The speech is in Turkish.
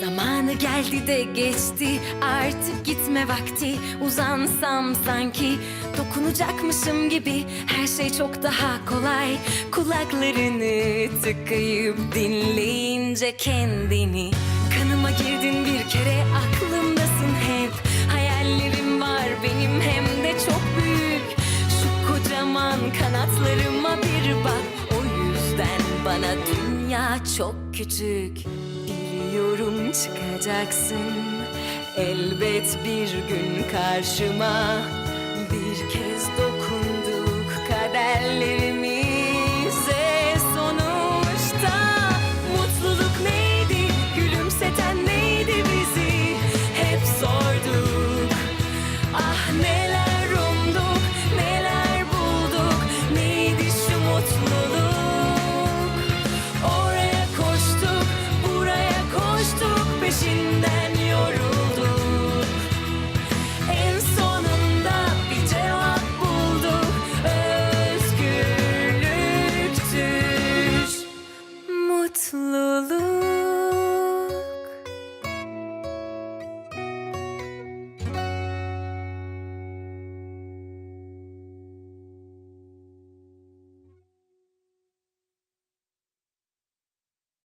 Zamanı geldi de geçti. Artık gitme vakti. Uzansam sanki dokunacakmışım gibi. Her şey çok daha kolay. Kulaklarını tıkayıp dinleyince kendini. Kanıma girdin bir kere aklımdasın hep. Hayallerim var benim hem de çok büyük. Şu kocaman kanatlarıma bir bak. O yüzden bana dünya çok küçük çıkacaksın. Elbet bir gün karşıma Anlatma